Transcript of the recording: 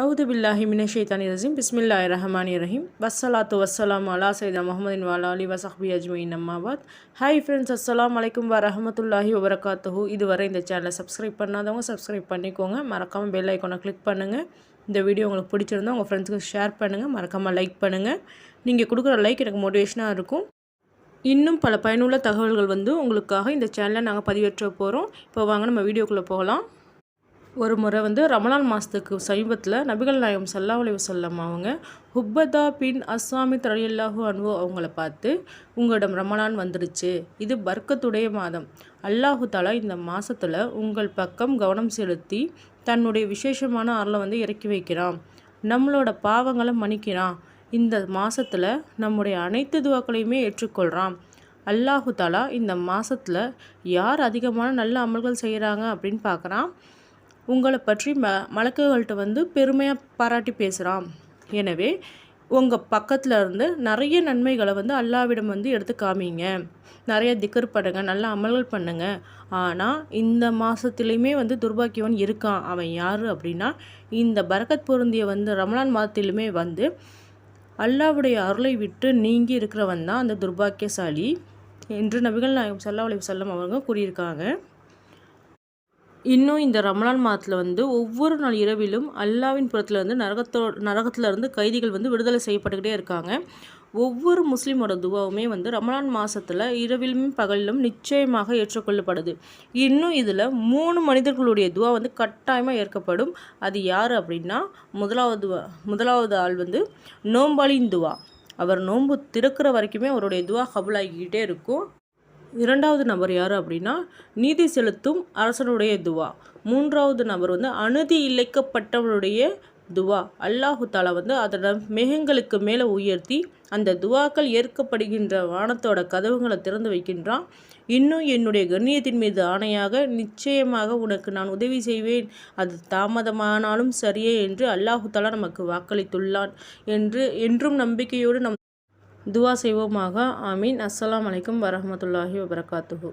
அவுது பில்லாஹி மினஷைத்தானி ரசீம் பிஸ்மில்லாஹி ரஹமானி ரஹீம் வஸ்ஸலாத்து வஸ்ஸலாம் அலா சைதா முகமதின் வாலா அலி வசஹபி அஜ்மீன் அம்மாபாத் ஹாய் ஃப்ரெண்ட்ஸ் அஸ்ஸலாம் வலைக்கும் வ ரஹமத்துல்லாஹி வபரகாத்துஹு இதுவரை இந்த சேனலை சப்ஸ்கிரைப் பண்ணாதவங்க சப்ஸ்கிரைப் பண்ணிக்கோங்க. மறக்காமல் பெல் ஐக்கோனை கிளிக் பண்ணுங்கள் இந்த வீடியோ உங்களுக்கு பிடிச்சிருந்தா உங்கள் ஃப்ரெண்ட்ஸுக்கு ஷேர் பண்ணுங்கள் மறக்காமல் லைக் பண்ணுங்கள் நீங்கள் கொடுக்குற லைக் எனக்கு மோட்டிவேஷனாக இருக்கும். இன்னும் பல பயனுள்ள தகவல்கள் வந்து உங்களுக்காக இந்த சேனலை நாங்கள் பதிவேற்ற போகிறோம் இப்போ வாங்க நம்ம வீடியோக்குள்ளே போகலாம். ஒரு முறை வந்து ரமலான் மாதத்துக்கு சமீபத்தில் நபிகள் நாயகம் சல்லா அலி வசல்லம் அவங்க ஹுப்பதா பின் அஸ்வாமி தரையல்லாஹு அன்பு அவங்கள பார்த்து உங்களிடம் ரமலான் வந்துடுச்சு. இது பர்க்கத்துடைய மாதம். அல்லாஹு தாலா இந்த மாதத்தில் உங்கள் பக்கம் கவனம் செலுத்தி தன்னுடைய விசேஷமான அருளை வந்து இறக்கி வைக்கிறான். நம்மளோட பாவங்களை மன்னிக்கிறான். இந்த மாதத்தில் நம்முடைய அனைத்து துவாக்களையுமே ஏற்றுக்கொள்கிறான் அல்லாஹு தாலா இந்த மாதத்தில் யார் அதிகமான நல்ல அமல்கள் செய்கிறாங்க அப்படின்னு பார்க்குறான். உங்களை பற்றி ம மலக்குகள்கிட்ட வந்து பெருமையாக பாராட்டி பேசுகிறான் எனவே உங்கள் பக்கத்தில் இருந்து நிறைய நன்மைகளை வந்து அல்லாவிடம் வந்து எடுத்து காமிங்க. நிறைய திக்கர் பண்ணுங்க நல்ல அமல்கள் பண்ணுங்க. ஆனால் இந்த மாதத்துலேயுமே வந்து துர்பாக்கியவன் இருக்கான். அவன் யார் அப்படின்னா இந்த பரக்கத் பொருந்திய வந்து ரமலான் மாதத்திலுமே வந்து அல்லாவுடைய அருளை விட்டு நீங்கி இருக்கிறவன் தான் அந்த துர்பாக்கியசாலி என்று நபிகள் நாயகம் சல்லா அலி வல்லம் அவங்க கூறியிருக்காங்க. இன்னும் இந்த ரமலான் மாதத்தில் வந்து ஒவ்வொரு நாள் இரவிலும் அல்லாவின் புறத்தில் வந்து நரகத்தோ நரகத்தில் இருந்து கைதிகள் வந்து விடுதலை செய்யப்பட்டுக்கிட்டே இருக்காங்க. ஒவ்வொரு முஸ்லீமோட துவாவுமே வந்து ரமலான் மாதத்தில் இரவிலும் பகலிலும் நிச்சயமாக ஏற்றுக்கொள்ளப்படுது. இன்னும் இதில் மூணு மனிதர்களுடைய துவா வந்து கட்டாயமாக ஏற்கப்படும். அது யார் அப்படின்னா முதலாவது முதலாவது ஆள் வந்து நோம்பாளின் துவா. அவர் நோன்பு திறக்கிற வரைக்குமே அவருடைய துவா கபுலாகிக்கிட்டே இருக்கும். இரண்டாவது நபர் யார் அப்படின்னா நீதி செலுத்தும் அரசனுடைய துவா. மூன்றாவது நபர் வந்து அநீதி இழைக்கப்பட்டவருடைய துவா. அல்லாஹு தாலா வந்து அதோட மேகங்களுக்கு மேலே உயர்த்தி அந்த துவாக்கள் ஏற்கப்படுகின்ற வானத்தோட கதவுகளை திறந்து வைக்கின்றான். இன்னும் என்னுடைய கண்ணியத்தின் மீது ஆணையாக நிச்சயமாக உனக்கு நான் உதவி செய்வேன். அது தாமதமானாலும் சரியே என்று அல்லாஹு தாலா நமக்கு வாக்களித்துள்ளான். என்று என்றும் நம்பிக்கையோடு நம் துவா செய்வோமாக. ஆமீன். அஸ்லாம் வலைக்கம் வரமத்துல்லாஹி வபரகாத்துஹூ.